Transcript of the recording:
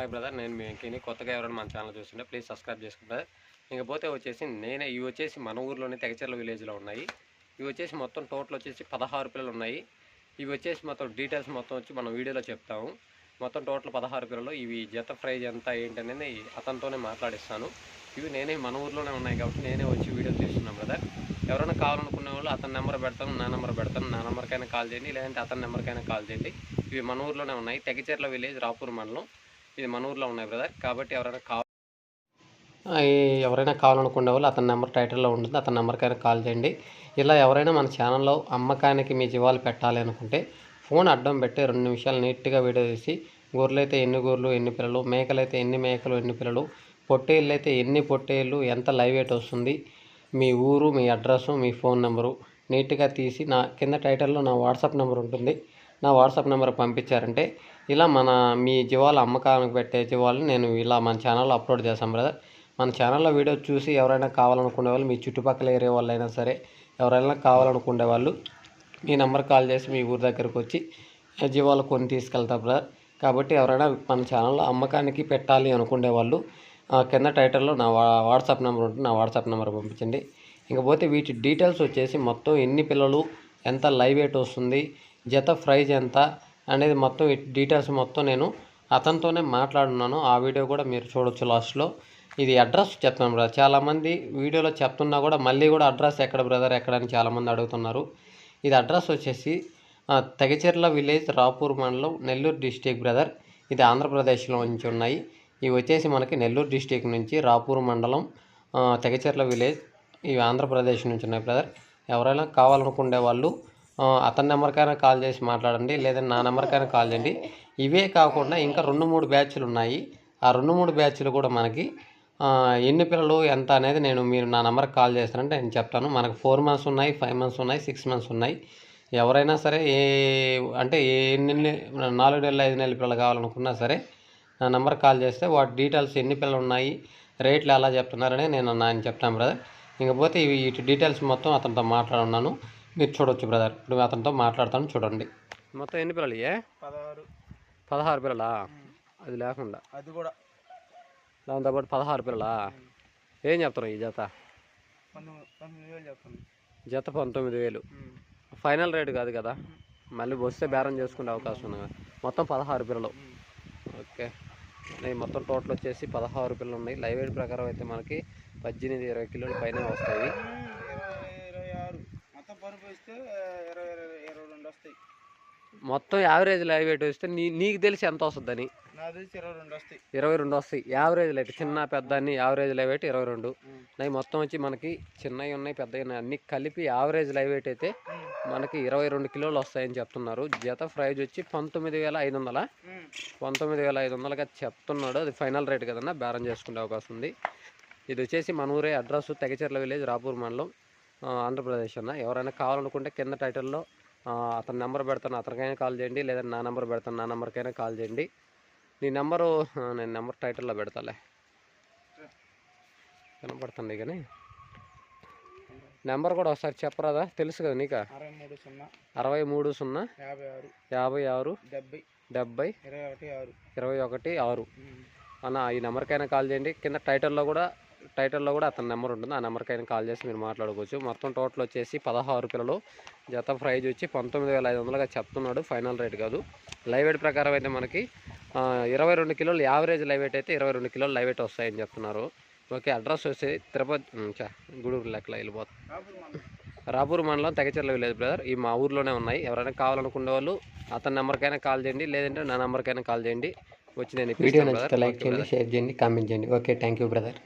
Hi brother నేను మీ వెంకీని. కొత్తగా ఎవరైనా మన ఛానల్ చూస్తుంటే ప్లీజ్ సబ్స్క్రైబ్ చేసుకోండి బ్రదర్ ఇంకపోతే వచ్చేసి నేనే ఇవి వచ్చేసి మన ఊర్లోనే తెగచెర్ల విలేజ్లో ఉన్నాయి. ఇవి వచ్చేసి మొత్తం టోటల్ వచ్చేసి పదహారు పిల్లలు ఉన్నాయి. ఇవి వచ్చేసి మొత్తం డీటెయిల్స్ మొత్తం వచ్చి మనం వీడియోలో చెప్తాము. మొత్తం టోటల్ పదహారు పిల్లలు. ఇవి జత ప్రైజ్ ఎంత ఏంటి అనేది అతనితోనే మాట్లాడిస్తాను. ఇవి నేనే మన ఊర్లోనే ఉన్నాయి కాబట్టి నేనే వచ్చి వీడియో తీస్తున్నాను బ్రదర్ ఎవరైనా కావాలనుకునే వాళ్ళు అతని నెంబర్ పెడతాను నా నెంబర్ పెడతాను. నా నెంబర్కైనా కాల్ చేయండి లేదంటే అతని నెంబర్కైనా కాల్ చేయండి. ఇవి మన ఊర్లోనే ఉన్నాయి. తెగచెర్ల విలేజ్ రాపూర్ మండలం. ఇది మన ఊర్లో ఉన్నాయి బ్రదర్. కాబట్టి ఎవరైనా కావాలి ఎవరైనా కావాలనుకునే వాళ్ళు అతని నెంబర్ టైటిల్లో ఉంటుంది. అతని నెంబర్కైనా కాల్ చేయండి. ఇలా ఎవరైనా మన ఛానల్లో అమ్మకానికి మీ జీవాలు పెట్టాలి అనుకుంటే ఫోన్ అడ్డం పెట్టి రెండు నిమిషాలు నీట్గా వీడియో తీసి గొర్రెలు అయితే ఎన్ని గొర్రెలు ఎన్ని పిల్లలు మేకలు అయితే ఎన్ని మేకలు ఎన్ని పిల్లలు పొట్టేళ్ళు అయితే ఎన్ని పొట్టేళ్ళు ఎంత లైవ్ వెయిట్ వస్తుంది మీ ఊరు మీ అడ్రస్సు మీ ఫోన్ నెంబరు నీట్గా తీసి నా కింద టైటిల్లో నా వాట్సాప్ నెంబర్ ఉంటుంది. నా వాట్సాప్ నెంబర్ పంపించారంటే ఇలా మన మీ జీవాలు అమ్మకానికి పెట్టే జీవాలు నేను ఇలా మన ఛానల్లో అప్లోడ్ చేస్తాను బ్రదర్. మన ఛానల్లో వీడియో చూసి ఎవరైనా కావాలనుకునే వాళ్ళు మీ చుట్టుపక్కల ఏరియా వాళ్ళు అయినా సరే ఎవరైనా కావాలనుకునే వాళ్ళు మీ నెంబర్ కాల్ చేసి మీ ఊరి దగ్గరకు వచ్చి జీవాలు కొని తీసుకెళ్తారు బ్రదర్. కాబట్టి ఎవరైనా మన ఛానల్లో అమ్మకానికి పెట్టాలి అనుకునే వాళ్ళు కింద టైటిల్లో నా వాట్సాప్ నెంబర్ ఉంటుంది నా వాట్సాప్ నెంబర్ పంపించండి. ఇంకపోతే వీటి డీటెయిల్స్ వచ్చేసి మొత్తం ఎన్ని పిల్లలు ఎంత లైవ్ వెయిట్ వస్తుంది జత ప్రైజ్ ఎంత అనేది మొత్తం డీటెయిల్స్ మొత్తం నేను అతనితోనే మాట్లాడున్నాను. ఆ వీడియో కూడా మీరు చూడొచ్చు లాస్ట్లో. ఇది అడ్రస్ చెప్తున్నాను బ్రదర్. చాలామంది వీడియోలో చెప్తున్నా కూడా మళ్ళీ కూడా అడ్రస్ ఎక్కడ బ్రదర్ ఎక్కడ అని చాలామంది అడుగుతున్నారు. ఇది అడ్రస్ వచ్చేసి తెగచెర్ల విలేజ్ రాపూర్ మండలం నెల్లూరు డిస్టిక్ బ్రదర్. ఇది ఆంధ్రప్రదేశ్లో నుంచి ఉన్నాయి. ఇవి వచ్చేసి మనకి నెల్లూరు డిస్టిక్ నుంచి రాపూర్ మండలం తెగచెర్ల విలేజ్ ఇవి ఆంధ్రప్రదేశ్ నుంచి ఉన్నాయి బ్రదర్. ఎవరైనా కావాలనుకునే వాళ్ళు అతని నెంబర్కైనా కాల్ చేసి మాట్లాడండి లేదా నా నెంబర్కైనా కాల్ చేయండి. ఇవే కాకుండా ఇంకా రెండు మూడు బ్యాచ్లు ఉన్నాయి. ఆ రెండు మూడు బ్యాచ్లు కూడా మనకి ఎన్ని పిల్లలు ఎంత అనేది నేను మీరు నా నెంబర్కి కాల్ చేస్తానంటే నేను చెప్తాను. మనకు ఫోర్ మంత్స్ ఉన్నాయి ఫైవ్ మంత్స్ ఉన్నాయి సిక్స్ మంత్స్ ఉన్నాయి. ఎవరైనా సరే ఏ అంటే ఏ ఎన్ని నాలుగు నెలలు ఐదు నెలల పిల్లలు కావాలనుకున్నా సరే నా నెంబర్ కాల్ చేస్తే వాటి డీటెయిల్స్ ఎన్ని పిల్లలు ఉన్నాయి రేట్లు ఎలా చెప్తున్నారని నేను ఆయన చెప్తాను బ్రదర్. ఇంకపోతే ఇవి ఇటు డీటెయిల్స్ మొత్తం అతనితో మాట్లాడున్నాను. మీరు చూడొచ్చు బ్రదర్. ఇప్పుడు అతనితో మాట్లాడతాను చూడండి. మొత్తం ఎన్ని పిల్లలు ఏ పదహారు. పదహారు పిల్లలా? అది లేకుండా. అది కూడా. దాంతోపాటు పదహారు పిల్లలా? ఏం చెప్తారు ఈ జత? జత పంతొమ్మిది వేలు. ఫైనల్ రేట్ కాదు కదా? మళ్ళీ వస్తే బేరం చేసుకునే అవకాశం ఉంది కదా. మొత్తం పదహారు పిల్లలు. ఓకే. ఈ మొత్తం టోటల్ వచ్చేసి పదహారు పిల్లలు ఉన్నాయి. లైవ్ వెయిట్ ప్రకారం అయితే మనకి పద్దెనిమిది ఇరవై కిలోల పైన వస్తాయి ఇరవై ఇరవై ఆరు మొత్తం పరుపు వేస్తే ఇరవై ఇరవై ఇరవై రెండు వస్తాయి. మొత్తం యావరేజ్ లైవ్ వెయిట్ వస్తే నీ నీకు తెలిసి ఎంత వస్తుందని? నాకు తెలిసి ఇరవై రెండు వస్తాయి. ఇరవై రెండు వస్తాయి. యావరేజ్ లైట్ చిన్న పెద్ద అన్ని యావరేజ్ లైవ్ వెయిట్ ఇరవై రెండు. అవి మొత్తం వచ్చి మనకి చిన్నవి ఉన్నాయి పెద్దవి ఉన్నాయి అన్ని కలిపి యావరేజ్ లైవ్ వెయిట్ అయితే మనకి ఇరవై రెండు కిలోలు వస్తాయని చెప్తున్నారు. జత ప్రైజ్ వచ్చి పంతొమ్మిది వేల ఐదు వందల. పంతొమ్మిది వేల ఐదు వందలుగా చెప్తున్నాడు. అది ఫైనల్ రేట్ కదన్నా బేరం చేసుకునే అవకాశం ఉంది. ఇది వచ్చేసి మన ఊరే అడ్రస్ తెగచెర్ల విలేజ్ రాపూర్ మండలం. ఆంధ్రప్రదేశ్ అన్న. ఎవరైనా కావాలనుకుంటే కింద టైటిల్లో అతని నెంబర్ పెడతాను. అతనికైనా కాల్ చేయండి లేదా నా నెంబర్ పెడతాను నా నెంబర్కైనా కాల్ చేయండి. నీ నెంబరు నేను నెంబర్ టైటిల్లో పెడతాలే. కనపడుతుంది కానీ. నెంబర్ కూడా ఒకసారి చెప్పరాదా? తెలుసు కదా నీకా? అరవై మూడు సున్నా. యాభై ఆరు. డెబ్బై. ఇరవై ఒకటి ఆరు. అన్న ఈ నెంబర్కైనా కాల్ చేయండి. కింద టైటిల్లో కూడా టైటిల్లో కూడా అతని నెంబర్ ఉంటుంది. ఆ నెంబర్కైనా కాల్ చేసి మీరు మాట్లాడుకోవచ్చు. మొత్తం టోటల్ వచ్చేసి పదహారు పిల్లలు. జత ప్రైజ్ వచ్చి పంతొమ్మిది వేల ఐదు వందలుగా చెప్తున్నాడు. ఫైనల్ రేట్ కాదు. లైవ్ వెయిట్ ప్రకారం అయితే మనకి ఇరవై రెండు కిలోలు యావరేజ్ లైవ్ వెయిట్ అయితే ఇరవై రెండు కిలోలు లైవ్ వెయిట్ వస్తాయని చెప్తున్నారు. ఓకే అడ్రస్ వచ్చి తిరుపతి గూడూరు లెక్కల వెళ్ళిపోతుంది రాపూర్ మండలం తెగచెర్ల విలేజ్ బ్రదర్. ఈ మా ఊర్లోనే ఉన్నాయి. ఎవరైనా కావాలనుకునే వాళ్ళు అతని నెంబర్కైనా కాల్ చేయండి. లేదంటే నా నెంబర్కైనా కాల్ చేయండి. వచ్చి నేను వీడియో నచ్చితే లైక్ చేయండి షేర్ చేయండి కామెంట్ చేయండి. Okay thank you brother.